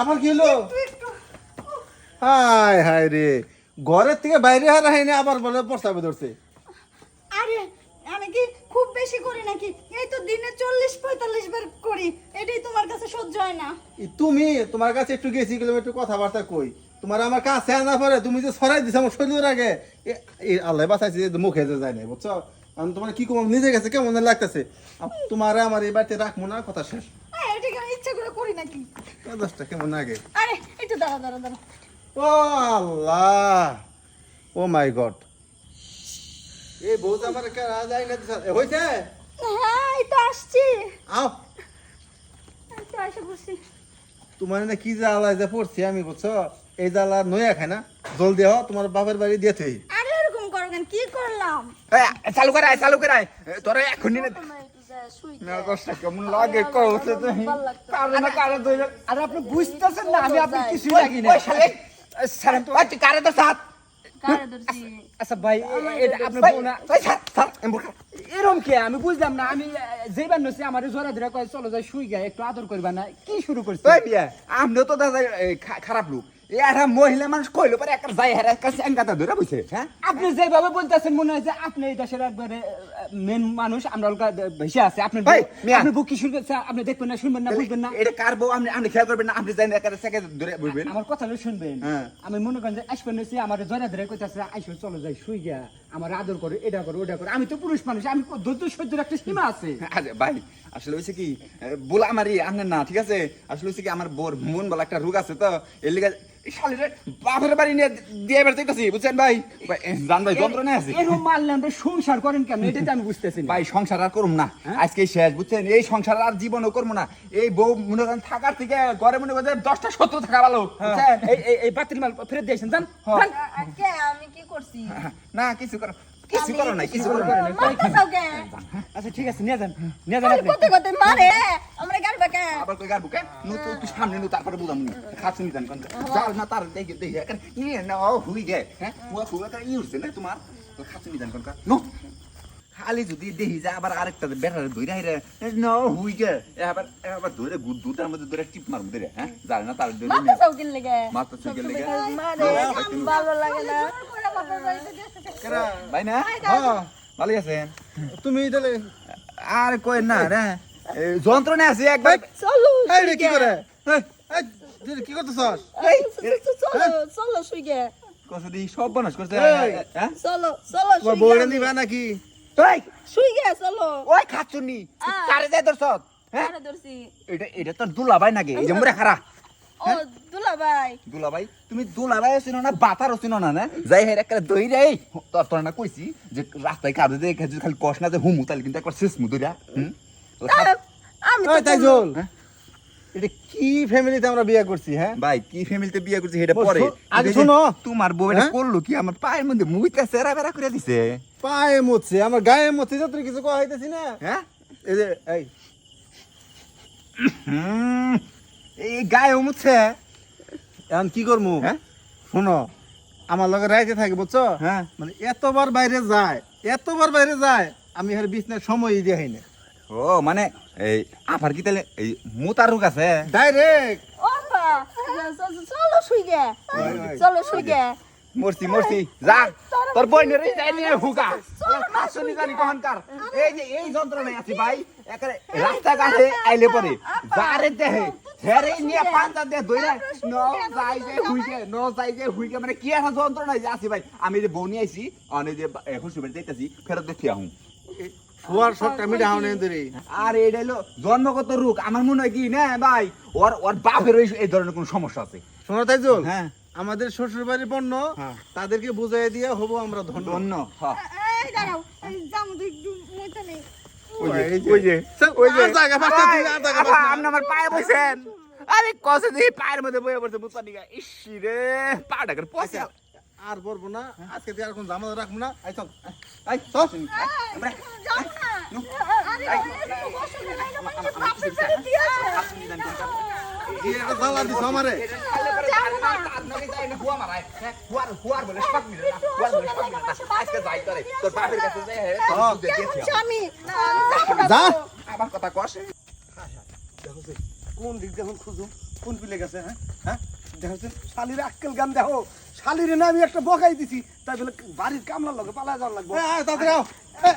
আবার কি হলো? একটু একটু। হাই হাই রে। ঘরের থেকে বাইরে হারা হয়নি আবার বলে প্রস্তাবে ধরছে। আরে আমি কি খুব বেশি করি নাকি? এই তো দিনে চল্লিশ পঁয়তাল্লিশ বার করি। এটাই তোমার কাছে সহ্য হয় না। তুমি তোমার কাছে একটু গেছি গেলে একটু কথাবার্তা কই। তোমার আমার কাছে আনা পরে তুমি যে ছড়াই দিছো আমার শরীরের আগে আল্লাহ বাঁচাইছে যে মুখে যে যায় না বুঝছ? আমি তোমার কি কম? নিজে গেছে কেমন লাগতেছে। তোমার আমার এই বাড়িতে রাখব না কথা শেষ। আরে, আমি ইচ্ছা করে করি নাকি? দশটা কেমন আগে আরে একটু দাঁড়া দাঁড়া দাঁড়া ও আল্লাহ! ও মাই গড। এই বউ তো আমার কারা যায় না হইছে? হ্যাঁ এই তো আসছি। আও। এই তো এসে বসছি। তোমার না কি জ্বালা যে পড়ছি আমি বুঝছ? এই জ্বালা নয়া খায় না? জলদি হ তোমার বাপের বাড়ি দিয়ে থই আরে এরকম করো কেন কি করলাম। চালু করে চালু করে তোরা এখনই না না না কষ্ট কেমন লাগে কওছে তো কারণ না কারণ দুই আপনি বুঝতেছেন না আমি আপনার কিছু লাগি না। ওই শালে আচ্ছা কারে তো সাথ আচ্ছা ভাই এটা আপনি ভাই বউ না? ভাই সাথ সাথ এমন কে? আমি বুঝলাম না আমি যেবার নছি আমার জোরা ধরে কয় চলো যাই শুই গে একটু আদর করবা না। কি শুরু করছি? ওই মিয়া তো দাদা খারাপ লোক। একটা মহিলা মানুষ কইলো পরে একটা যাই হেরা ধরে বসে হ্যাঁ? আপনি যেভাবে বলতেছেন মনে হয় যে আপনি এই দেশের একবারে মেন মানুষ আমরা লোক ভেসে আছে। আপনি ভাই। আপনি বুক কি শুনবেন? আপনি দেখবেন না শুনবেন না বুঝবেন না। এটা কার বউ? আপনি আপনি খেয়াল করবেন না আপনি জানেন একটা সেকে ধরে বলবেন। আমার কথাটা শুনবেন। হ্যাঁ। আমি মনে করেন যে আসবেন আমার জয়া ধরে কইতাছে আইসো চলো যাই শুই গিয়া। আমার আদর করো এটা করো ওটা করো। আমি তো পুরুষ মানুষ আমি ধৈর্য সহ্যের একটা সীমা আছে। আরে ভাই আসলে হয়েছে কি বলে আমারই আপনার না ঠিক আছে? আসলে হয়েছে কি আমার বোর মন বলা একটা রোগ আছে তো এর লিগে শালিরে বাপের বাড়ি নিয়ে দিয়ে এবার চাইতেছি বুঝছেন ভাই? জান ভাই যন্ত্রণা আছে। এরকম মারলাম সংসার করেন এটাই তো আমি বুঝতেছি ভাই সংসার আর করুম না। আজকে শেষ বুঝছেন? এই সংসার আর জীবনও করব না। এই বউ মনে করেন থাকার থেকে ঘরে মনে করেন দশটা সত্তর থাকা ভালো বুঝছেন? এই এই বাতিল মাল ফেরত দিয়েছেন জান জান। আমি কি করছি? না কিছু করো। কিছু করো না কিছু করো না মারতে চাও কে? আচ্ছা ঠিক আছে নিয়ে যান নিয়ে যান আপনি। কত কত মারে। আমরা গাড়বা কে? আবার কই গার বুকে নু তো তুই সামনে নু তারপরে বুঝাম নি। খাচ্ছি নি জান কোন জাল না তার দেখে দেখে। এখন নিয়ে না ও হুই গে হ্যাঁ? করে ইউরছে না তোমার। তো নি জান কোন নো। খালি যদি দেখি যা আবার আরেকটা বেটার ধইরা হাইরা ন হুই গে। আবার আবার ধরে গুদ দুটার মধ্যে ধরে টিপ মারবো ধরে হ্যাঁ? জানে না তার ধরে মাথা চুকে লেগে ভালো লাগে না। ভাই না? হ্যাঁ ভালো আছেন। তুমি তাহলে আর কই না রে? যন্ত্রণা আছে একবার। চলো এই কি করে? কি করতেছস? চলো চলো শুই গে। কত দি সব বনস করতে। হ্যাঁ? চলো চলো তোমার বউরে নিবা নাকি? তুই শুই চলো। ওই খাচ্ছুনি। কারে যায় তোর সব? হ্যাঁ? এটা এটা তোর দুলাভাই নাকি? এই যে মোরে খারা। ও দুলাভাই। তুমি দুলাভাই না বাতার আছিস না না? যাই হের একটা দই রে তোর তোর না কইছি যে রাস্তায় কাঁদে দেখে খালি কষ না যে হুমু তাহলে কিন্তু একবার শেষ মুদুরা হুম? আমি তাই জল হ্যাঁ? এটা কি ফ্যামিলিতে আমরা বিয়ে করছি হ্যাঁ? ভাই কি ফ্যামিলিতে বিয়ে করছি এটা পরে। আগে শোনো। তোমার বউ এটা হ্যাঁ? করল কি? আমার পায়ের মধ্যে মুইটা সেরা বেরা করে দিছে। পায়ে মরছে আমার গায়ে মরছে যত কিছু কয়া হইতেছি না। হ্যাঁ? এই যে এই। হুম, এই গায়ে মুছে এখন কি করব হ্যাঁ? শোনো আমার লগে রাইতে থাকে বুঝছ? হ্যাঁ। মানে এতবার বাইরে যায় এতবার বাইরে যায় আমি আর বিছনার সময় দিয়ে হই না। ও মানে এই আপার কি তাহলে এই মুতার রোগ আছে? ডাইরেক্ট চলো শুই গে চলো শুই গে মরছি মরছি। যা তোর বইনের এই যাই নিয়ে হুকা আসনি জানি কহনকার এই যে এই যন্ত্রণায় আছি ভাই। একারে রাস্তাঘাটে আইলে পরে। যারে দেহে। হেরে নিয়ে পাঁচটা দে দইরা ন যাই যে হুইকে ন যাই যে হুইকে মানে কি একটা যন্ত্রণায় যে আছি ভাই আমি যে বউ আইছি অনে যে হুসুবের যাইতাছি ফেরত দেখি আহুম শোয়ার শটটা মিটা হাও ধরে। আর এটা হলো জন্মগত রোগ। আমার মনে হয় কি না ভাই ওর ওর বাপের এই- ধরনের কোনো সমস্যা আছে। শোনো তাই হ্যাঁ। আমাদের শ্বশুর বাড়ির পণ্য হ্যাঁ। তাদেরকে বুঝাই দিয়ে হব আমরা ধন্য। ধন্য হ্যাঁ। এই দাঁড়াও এই যাম মইতে নেই। ওই যে ওই যে ওই যে। আমার পায়ে বসেন। আরে কসে দিয়ে পায়ের মধ্যে বয়ে পড়ছে বুঝতে নিগা ইসি রে পাটা করে পয়সা আর বলব না আজকে দিয়ে আর কোন জামালা রাখব না আই চল আই চল আমরা মানে আমারে যা আবার কথা কস দেখো কোন দিক দেখুন খুঁজুম কোন পিলে গেছে হ্যাঁ? হ্যাঁ? দেখো যে, শালির আক্কেল গান দেখো। শালিরে না আমি একটা বকাই দিছি। তাই বলে বাড়ির কামলার লগে পালা যাওয়ার লাগবে। আও। এ, এ,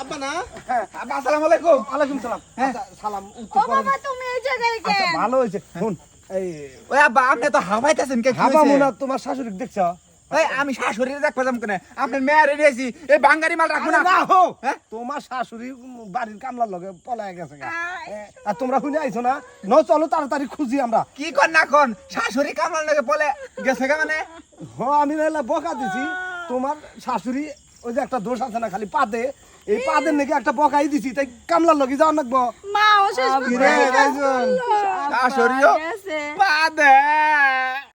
আব্বা না? হ্যাঁ আব্বা আসসালামু আলাইকুম। ওয়ালাইকুম সালাম। আচ্ছা, সালাম ও উত্তর বাবা তুমি এই জায়গায় আচ্ছা কেন ভালো হয়েছে। শুন। এই ওই আব্বা আপনি তো হাওয়াইতেছেন কে হাবা? তোমার শাশুড়ি দেখছ? আমি শাশুড়ি দেখতে যাম কেন? আপনার মেয়ের দিয়েছি এই বাঙ্গারি মাল রাখব না? হো। হ্যাঁ? তোমার শাশুড়ি বাড়ির কামলার লগে পলায় গেছে আর তোমরা শুনে আইছো না? ন চলো তাড়াতাড়ি খুঁজি আমরা। কি কর না কোন শাশুড়ি কামলার লাগে বলে গেছে কে মানে? হ আমি নাহলে বকা দিছি। তোমার শাশুড়ি ওই যে একটা দোষ আছে না খালি পাদে। এই পাদের নাকি একটা বকাই দিছি তাই কামলার লগে যাওয়া লাগবো। মা ও গেছে পাদে।